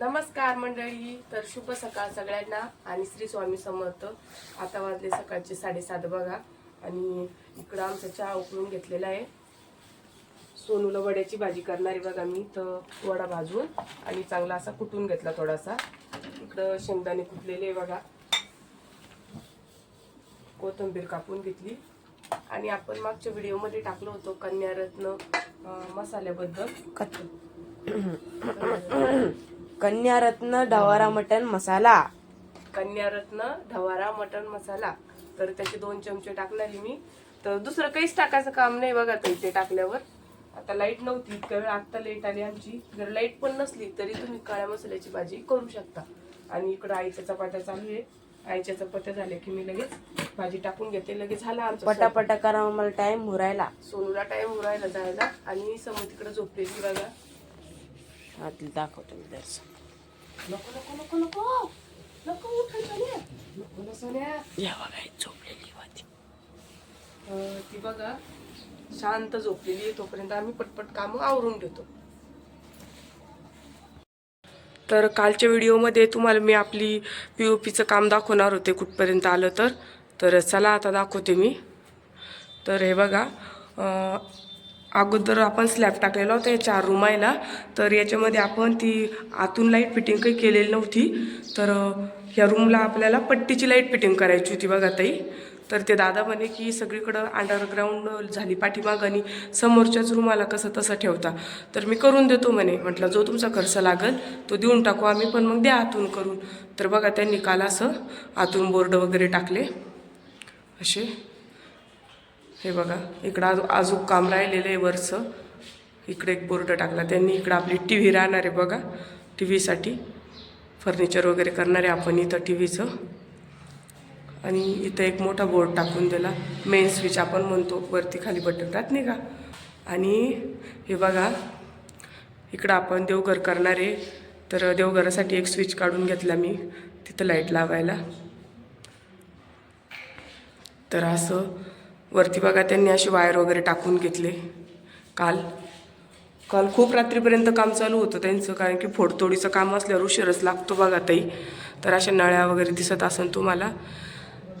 नमस्कार मंडळी. तर शुभ सकाळ सगळ्यांना आणि श्री स्वामी समर्थ. आता वाजले सकाळचे साडेसात बघा. आणि इकडं आमचा चहा उकळून घेतलेला आहे. सोनूला वड्याची भाजी करणारी बघा मी. तर वडा भाजून आणि चांगला असा कुटून घेतला थोडासा. इकडं शेंगदाणे कुटलेले आहे बघा. कोथिंबीर कापून घेतली. आणि आपण मागच्या व्हिडिओमध्ये टाकलो होतो कन्यारत्न मसाल्याबद्दल. कन्यारत्न डवारा मटन मसाला. कन्यारत्न ढवारा मटण मसाला. तर त्याचे दोन चमचे टाकणार आहे मी. तर दुसरं काहीच टाकायचं काम नाही बघा ताई ते टाकल्यावर. आता लाइट नव्हती इतक्या वेळ आत्ता लाइट आली आमची. जर लाइट पण नसली तरी तुम्ही काळ्या मसाल्याची भाजी करू शकता. आणि इकडं आईच्या चपात्या चालू आहे. आईच्या चपात्या झाल्या की मी लगेच भाजी टाकून घेते. लगेच झाला. पटापटा करा मला टाइम हुरायला सोनूला टाइम उरायला जायला. आणि समोर तिकडे झोपलेली बघा. तिला दाखवतो मी दर्शन. नको नको नको नको. नको उठ सोन्या. नको ना सोन्या. या बघा ही झोपलेली अं, ती बघा शांत झोपलेली आहे तोपर्यंत आम्ही पटपट कामं आवरून घेतो. तर कालच्या व्हिडिओमध्ये तुम्हाला मी आपली पी ओ पीचं काम दाखवणार होते कुठपर्यंत आलं तर. तर चला आता दाखवते मी. तर हे बघा अं, अगोदर आपण स्लॅब टाकलेला होता या चार रूमायला तर याच्यामध्ये आपण ती आतून लाइट फिटिंग काही केलेली नव्हती. तर ह्या रूमला आपल्याला पट्टीची लाइट फिटिंग करायची होती बघा ताई. तर ते दादा म्हणे की सगळीकडं अंडरग्राऊंड झाली पाठीमाग आणि समोरच्याच रूमाला कसं तसं ठेवता. तर मी करून देतो म्हणे. म्हटलं जो तुमचा खर्च लागेल तो देऊन टाकू आम्ही पण मग द्या आतून करून. तर बघा त्यांनी काल असं आतून बोर्ड वगैरे टाकले. असे. हे बघा इकडं आजू अजून काम राहिलेलं आहे वरचं. इकडे एक बोर्ड टाकला. त्यांनी इकडं आपली टी व्ही राहणार आहे बघा टी व्हीसाठी फर्निचर वगैरे करणार आहे आपण इथं टी व्हीचं आणि इथं एक मोठा बोर्ड टाकून दिला. मेन स्विच आपण म्हणतो वरती खाली बटन राहत नाही का? आणि हे बघा इकडं आपण देवघर करणार आहे. तर देवघरासाठी एक स्विच काढून घेतला मी तिथं लाइट लावायला. तर असं वरती बघा त्यांनी अशी वायर वगैरे टाकून घेतले. काल. काल खूप रात्रीपर्यंत काम चालू होतं त्यांचं कारण की फोडतोडीचं काम असल्यावर उशीरच लागतो बघा ताई. तर अशा नळ्या वगैरे दिसत असेल तुम्हाला.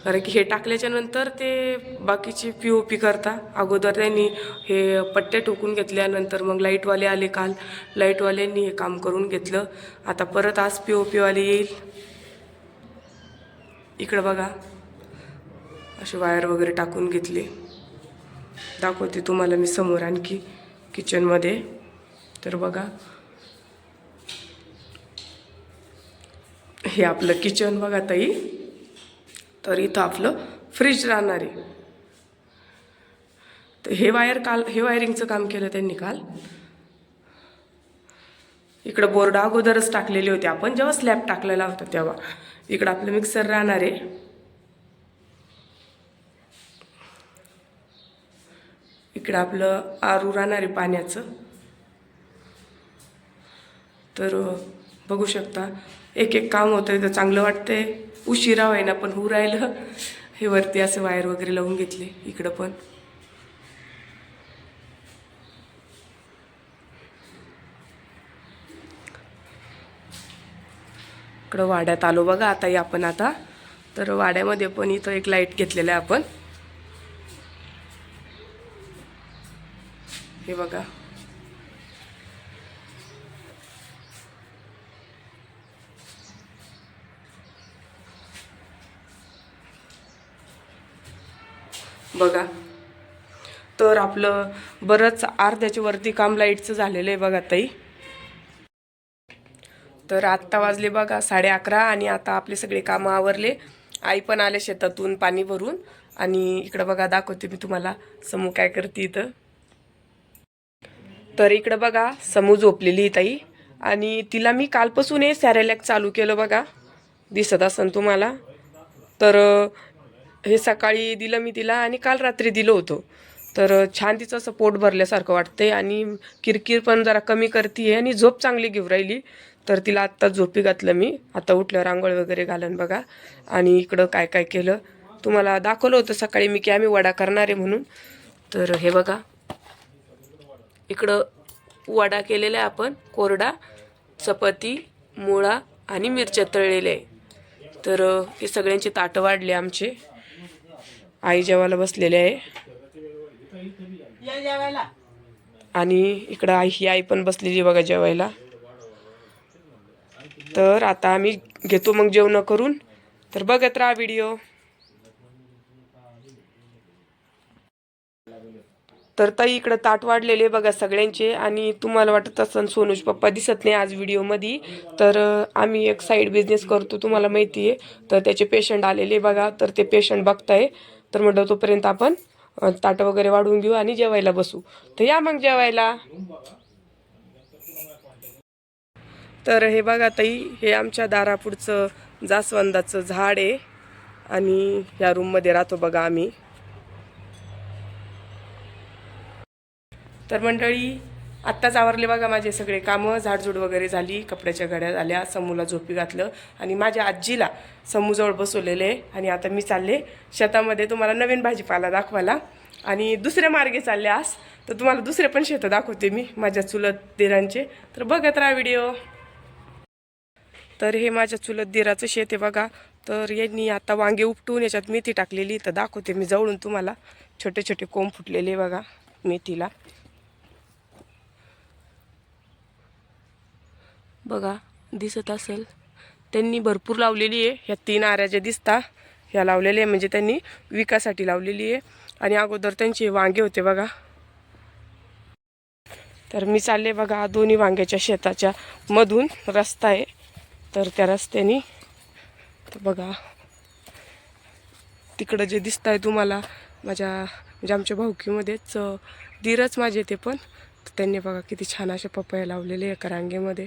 कारण की हे टाकल्याच्या नंतर ते बाकीची पी ओ पी करता. अगोदर त्यांनी हे पट्ट्या ठोकून घेतल्यानंतर मग लाईटवाले आले काल. लाईटवाल्यांनी हे काम करून घेतलं. आता परत आज पी ओ पीवाले येईल. इकडं बघा. असे वायर वगैरे टाकून घेतले. दाखवते तुम्हाला मी समोर आणखी किचनमध्ये तर बघा. हे आपलं किचन बघा ताई. तर इथं आपलं फ्रीज राहणार आहे. तर हे वायर काल हे वायरिंगचं काम केलं त्यांनी काल. इकडं बोर्ड अगोदरच टाकलेले होते आपण जेव्हा स्लॅब टाकलेला होता तेव्हा. इकडं आपलं मिक्सर राहणार आहे. इकडं आपलं आरू राहणार आहे पाण्याचं. तर बघू शकता एक एक काम होतं तर चांगलं वाटतंय. उशिरा व्हायना पण होऊ राहिलं. हे वरती असं वायर वगैरे लावून घेतले इकडं पण. इकडं वाड्यात आलो बघा आता आपण आता. तर वाड्यामध्ये पण इथं एक लाइट घेतलेलं आहे आपण हे बघा बघा. तर आपलं बरंच अर्ध्याच्या वरती काम लाईटचं झालेलं आहे बघा ताई. तर आत्ता वाजले बघा साडे अकरा आणि आता आपले सगळे कामं आवरले. आई पण आले शेतातून पाणी भरून. आणि इकडं बघा दाखवते मी तुम्हाला समू काय करते इथं. तर इकडं बघा समू झोपलेली ताई. आणि तिला मी कालपासून हे सॅरेलॅक चालू केलं बघा. दिसत असन तुम्हाला. तर हे सकाळी दिलं मी तिला आणि काल रात्री दिलं होतं. तर छान तिचं असं पोट भरल्यासारखं वाटतंय आणि किरकिर पण जरा कमी करते आणि झोप चांगली घेऊ राहिली. तर तिला आत्ता झोपी घातलं मी. आता उठल्यावर आंघोळ वगैरे घालन बघा. आणि इकडं काय काय केलं. तुम्हाला दाखवलं होतं सकाळी मी की आम्ही वडा करणार आहे म्हणून. तर हे बघा. इकडं वडा केलेला आहे आपण. कोरडा चपाती मुळा आणि मिरच्या तळलेल्या आहे. तर हे सगळ्यांचे ताटं वाढले आमचे. आई जेवायला बसलेली आहे. आणि इकडं आई ही आई पण बसलेली बघा जेवायला. तर आता आम्ही घेतो मग जेवण करून. तर बघत राहा व्हिडिओ. तर ताई इकडं ताट वाढलेले बघा सगळ्यांचे आणि तुम्हाला वाटत असं सोनूज पप्पा दिसत नाही आज व्हिडिओमध्ये तर आम्ही एक साईड बिझनेस करतो तुम्हाला माहिती आहे तर त्याचे पेशंट आलेले बघा. तर ते पेशंट बघताय. तर म्हटलं तोपर्यंत आपण ताटं वगैरे वाढवून घेऊ आणि जेवायला बसू. तर या मग जेवायला. तर हे बघा ताई हे आमच्या दारापुढचं जास्वंदाचं झाड आहे. आणि या रूममध्ये राहतो बघा आम्ही. तर मंडळी आत्ताच आवरले बघा माझे सगळे कामं. झाडझूड वगैरे झाली कपड्याच्या घड्या झाल्या समूला झोपी घातलं आणि माझ्या आजीला समूजवळ बसवलेले आहे आणि आता मी चालले शेतामध्ये तुम्हाला नवीन भाजीपाला दाखवायला. आणि दुसऱ्या मार्गे चालले आज. तर तुम्हाला दुसरे पण शेतं दाखवते मी माझ्या चुलत दिरांचे. तर बघत राहा व्हिडिओ. तर हे माझ्या चुलत दिराचं शेत आहे बघा. तर यांनी आता वांगे उपटून याच्यात मेथी टाकलेली तर दाखवते मी जवळून तुम्हाला. छोटे छोटे कोंब फुटलेले बघा मेथीला. बघा दिसत असेल. त्यांनी भरपूर लावलेली आहे. ह्या तीन आऱ्या ज्या दिसता ह्या लावलेल्या आहे म्हणजे त्यांनी विकासाठी लावलेली आहे. आणि अगोदर त्यांचे वांगे होते बघा. तर मी चालले बघा दोन्ही वांग्याच्या शेताच्या मधून रस्ता आहे. तर त्या रस्त्याने तर बघा. तिकडं जे दिसत आहे तुम्हाला माझ्या म्हणजे आमच्या भाऊकीमध्येच अं, दीरच माझे ते पण. त्यांनी बघा किती छान असे पपया लावलेले आहे एका रांगेमध्ये.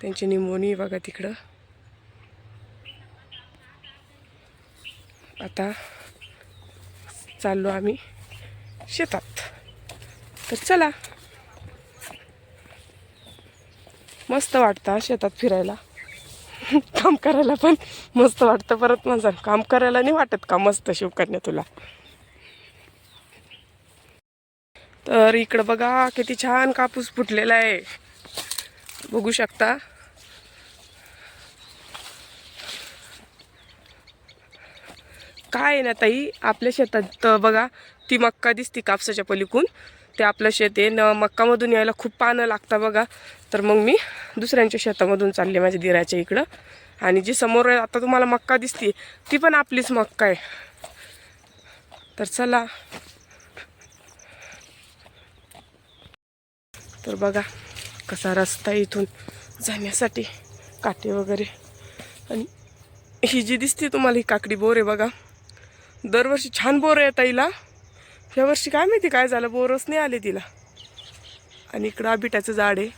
त्यांची निमोनी बघा तिकडं. आता चाललो आम्ही शेतात. तर चला. मस्त वाटतं शेतात फिरायला. काम करायला पण मस्त वाटतं परत माझं. काम करायला नाही वाटत का मस्त शिवकन्या तुला? तर इकडं बघा किती छान कापूस फुटलेला आहे. बघू शकता. काय आहे ना ताई आपल्या शेतात बघा ती मक्का दिसती कापसाच्या पलीकून. ते आपलं शेत आहे. न मक्कामधून यायला खूप पानं लागतं बघा. तर मग मी दुसऱ्यांच्या शेतामधून चालले माझ्या दिराच्या इकडं. आणि जी समोर आता तुम्हाला मक्का दिसते ती पण आपलीच मक्का आहे. तर चला. तर बघा. कसा रस्ता इथून जाण्यासाठी काटे वगैरे. आणि ही जी दिसते तुम्हाला ही काकडी बोर आहे बघा. दरवर्षी छान बोर येता हिला यावर्षी काय माहिती काय झालं बोरच नाही आले तिला. आणि इकडं आबिटाचं झाड आहे.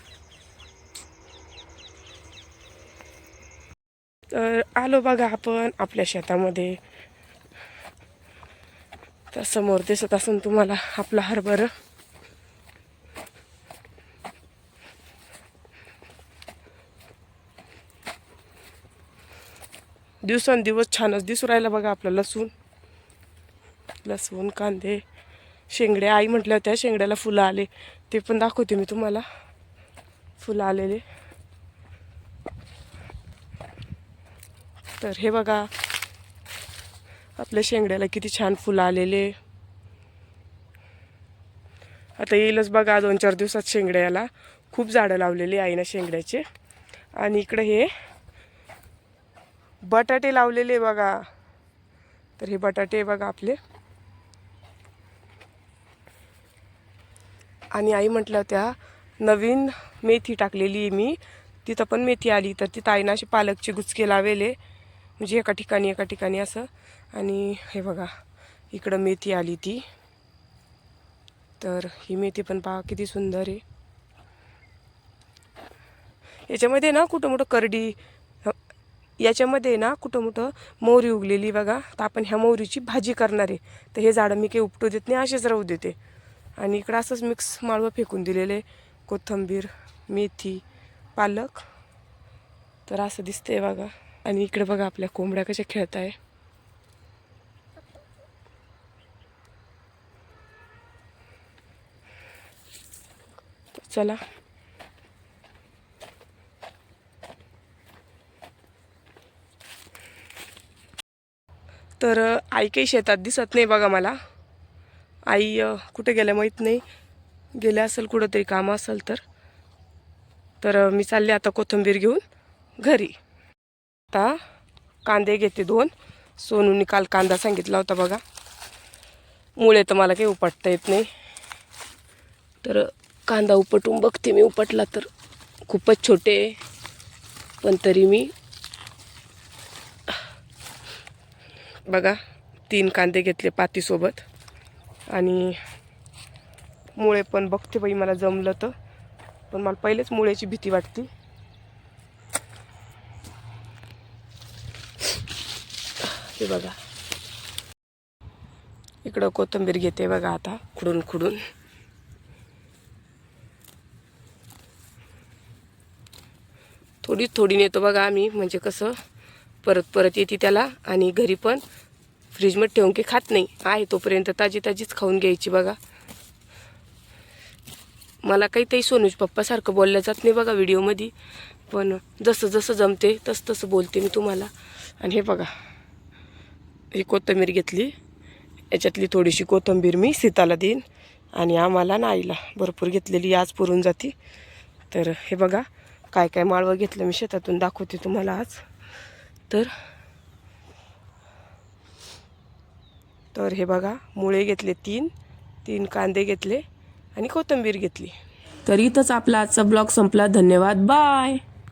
तर आलो बघा आपण आपल्या शेतामध्ये. तर समोर दिसत असून तुम्हाला आपला हरभरा. दिवसेंदिवस छानच दिसू राहिला बघा आपलं लसूण. लसूण कांदे शेंगड्या आई म्हटल्या त्या शेंगड्याला फुलं आले. ते पण दाखवते मी तुम्हाला. फुलं आलेले. तर हे बघा. आपल्या शेंगड्याला किती छान फुलं आलेले. आता येईलच बघा दोन चार दिवसात शेंगड्याला. खूप झाडं लावलेली आईनं शेंगड्याचे. आणि इकडे हे बटाटे लावलेले बघा. तर हे बटाटे बघा आपले. आणि आई म्हटल्या होत्या नवीन मेथी टाकलेली आहे मी. तिथं पण मेथी आली. तर तिथं आईनं अशी पालकचे गुचके लावेले. म्हणजे एका ठिकाणी एका ठिकाणी असं. आणि हे बघा इकडं मेथी आली ती. तर ही मेथी पण पहा किती सुंदर आहे. याच्यामध्ये ना कुठं मोठं करडी याच्यामध्ये ना कुठं मोठं मोहरी उगलेली बघा. तर आपण ह्या मोहरीची भाजी करणार आहे. तर हे झाडं मी काही उपटू देत नाही असेच राहू देते. आणि इकडं असंच मिक्स माळवं फेकून दिलेले कोथिंबीर मेथी पालक. तर असं दिसतंय बघा. आणि इकडे बघा आपल्या कोंबड्या कशा खेळत आहे. चला. तर आई काही शेतात दिसत नाही बघा मला. आई कुठे गेल्या माहीत नाही. गेल्या असेल कुठंतरी काम असेल तर. तर मी चालले आता कोथिंबीर घेऊन घरी. आता कांदे घेते दोन. सोनूने काल कांदा सांगितला होता बघा. मुळे तर मला काही उपटता येत नाही. तर कांदा उपटून बघते मी. उपटला तर खूपच छोटे आहे. पण तरी मी बघा तीन कांदे घेतले पातीसोबत. आणि मुळे पण बघते बाई मला जमलं तर. पण मला पहिलेच मुळ्याची भीती वाटते. हे बघा. इकडं कोथिंबीर घेते बघा आता खुडून खुडून. थोडी थोडी नेतो बघा आम्ही म्हणजे कसं परत परत येते त्याला आणि घरी पण फ्रीजमध्ये ठेवून की खात नाही. आहे तोपर्यंत ताजी ताजीच खाऊन घ्यायची बघा. मला काही ताई सोनूज पप्पासारखं बोललं जात नाही बघा व्हिडिओमध्ये. पण जसं जसं जमते तसं तसं बोलते मी तुम्हाला. आणि हे बघा. ही कोथिंबीर घेतली. याच्यातली थोडीशी कोथिंबीर मी सीताला देईन. आणि आम्हाला ना आईला भरपूर घेतलेली आज पुरून जाती. तर हे बघा काय काय माळवं घेतलं मी शेतातून दाखवते तुम्हाला आज. तर? तर हे बघा मुळे घेतले तीन तीन कांदे घेतले आणि कोथिंबीर घेतली. तर इथंच आपला आजचा ब्लॉग संपला. धन्यवाद. बाय.